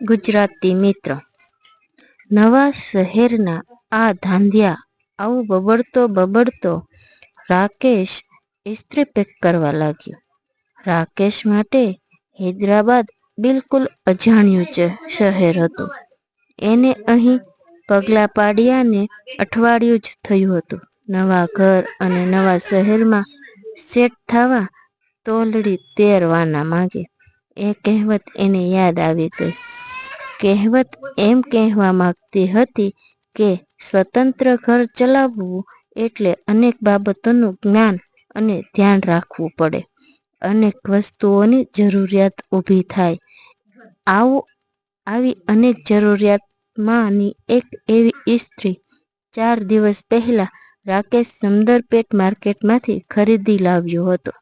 ગુજરાતી મિત્ર, નવા શહેરના આ ધાંધિયા આવું બબડતો બબડતો રાકેશ ઇસ્ત્રી પેક કરવા લાગ્યો. રાકેશ માટે હૈદરાબાદ બિલકુલ અજાણ્યું શહેર હતું. એને અહીં પગલાં પાડ્યાને અઠવાડિયું જ થયું હતું. નવા ઘર અને નવા શહેરમાં સેટ થવા તોલડી તેરવાના માંગે. એ કહેવત એને યાદ આવી ગઈ. કહેવત એમ કહેવા માંગતી હતી કે સ્વતંત્ર ઘર ચલાવવું એટલે અનેક બાબતોનું જ્ઞાન અને ધ્યાન રાખવું પડે. અનેક વસ્તુઓની જરૂરિયાત ઊભી થાય. આવું, આવી અનેક જરૂરિયાતમાંની એક એવી ઇસ્ત્રી ચાર દિવસ પહેલાં રાકેશ સમદરપેટ માર્કેટમાંથી ખરીદી લાવ્યો હતો.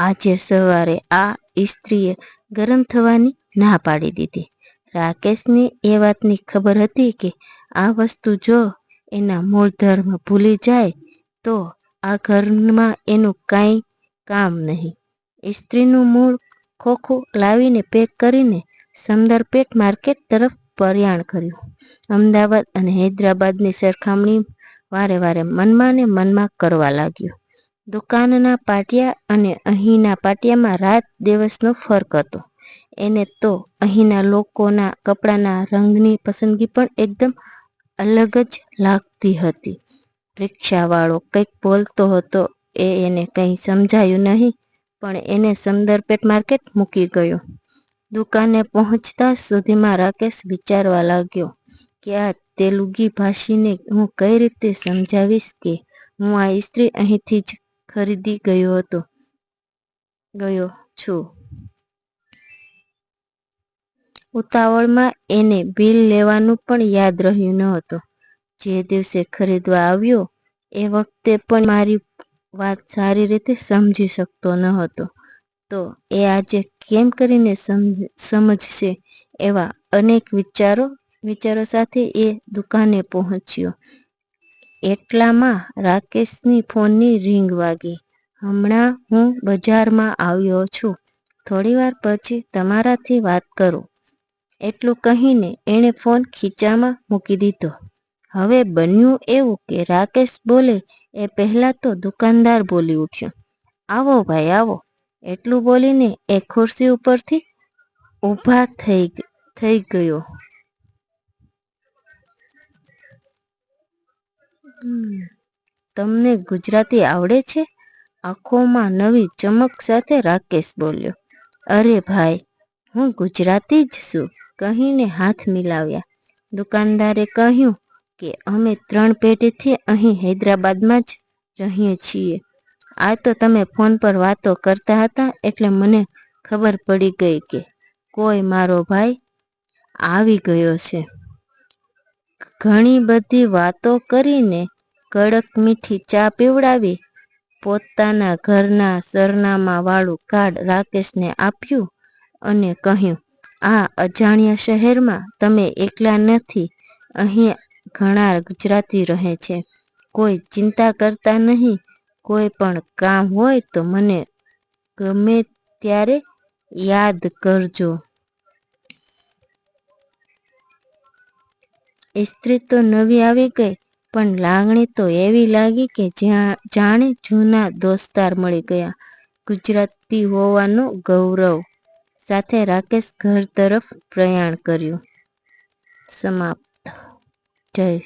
આજે સવારે આ ઇસ્ત્રીએ ગરમ થવાની ના પાડી દીધી. રાકેશને એ વાતની ખબર હતી કે આ વસ્તુ જો એના મૂળ ધર્મ ભૂલી જાય, તો આ ઘરમાં એનું કાંઈ કામ નહીં. ઇસ્ત્રીનું મૂળ ખોખું લાવીને પેક કરીને સમદરપેટ માર્કેટ તરફ પ્રયાણ કર્યું. અમદાવાદ અને હૈદરાબાદની સરખામણી વારે વારે મનમાં ને મનમાં કરવા લાગ્યો. દુકાનના પાટિયા અને અહીંના પાટિયામાં રાત દિવસનો ફરક હતો. એને તો અહીંના લોકોના કપડાના રંગની પસંદગી પણ એકદમ અલગ જ લાગતી હતી. રિક્ષાવાળો કંઈક બોલતો હતો, એ એને કંઈ સમજાયું નહીં, પણ એને સમદરપેટ માર્કેટ મૂકી ગયો. દુકાને પહોંચતા સુધીમાં રાકેશ વિચારવા લાગ્યો કે આ તેલુગી ભાષીને હું કઈ રીતે સમજાવીશ કે હું આ સ્ત્રી અહીંથી જ ખરીદી ગયો હતો. ગયો છું. ઉતાવળમાં એને બિલ લેવાનું પણ યાદ રહ્યું ન હતું જે દિવસે ખરીદવા આવ્યો, એ વખતે પણ મારી વાત સારી રીતે સમજી શકતો ન હતો તો એ આજે કેમ કરીને સમજશે એવા અનેક વિચારો વિચારો સાથે એ દુકાને પહોંચ્યો. એટલામાં રાકેશની ફોનની રિંગ વાગી. હમણાં હું બજારમાં આવ્યો છું. થોડીવાર પછી તમારાથી વાત કરું. એટલું કહીને એણે ફોન ખીચામાં મૂકી દીધો. હવે બન્યું એવું કે રાકેશ બોલે, એ પહેલાં તો દુકાનદાર બોલી ઉઠ્યો. આવો ભાઈ, આવો. એટલું બોલીને એ ખુરશી ઉપરથી ઊભા થઈ થઈ ગયો. તમને ગુજરાતી આવડે છે? આંખોમાં નવી ચમક સાથે રાકેશ બોલ્યો, અરે ભાઈ, હું ગુજરાતી જ છું, કહીને હાથ મિલાવ્યા. દુકાનદારે કહ્યું કે, અમે ત્રણ પેઢીથી અહીં હૈદરાબાદમાં જ રહીએ છીએ. આ તો તમે ફોન પર વાતો કરતા હતા, એટલે મને ખબર પડી ગઈ કે કોઈ મારો ભાઈ આવી ગયો છે. ઘણી બધી વાતો કરીને કડક મીઠી ચા પીવડાવી. પોતાના ઘરના સરનામાવાળું કાર્ડ રાકેશને આપ્યું અને કહ્યું, આ અજાણ્યા શહેરમાં તમે એકલા નથી. અહીં ઘણા ગુજરાતી રહે છે. કોઈ ચિંતા કરતા નહીં. કોઈ પણ કામ હોય તો મને ગમે ત્યારે યાદ કરજો. ઇસ્ત્રી તો નવી આવી ગઈ, પણ લાગણી તો એવી લાગી કે જ્યાં, જાણે જૂના દોસ્તાર મળી ગયા. ગુજરાતી હોવાનું ગૌરવ. સાથે રાકેશ ઘર તરફ પ્રયાણ કર્યું. સમાપ્ત. જય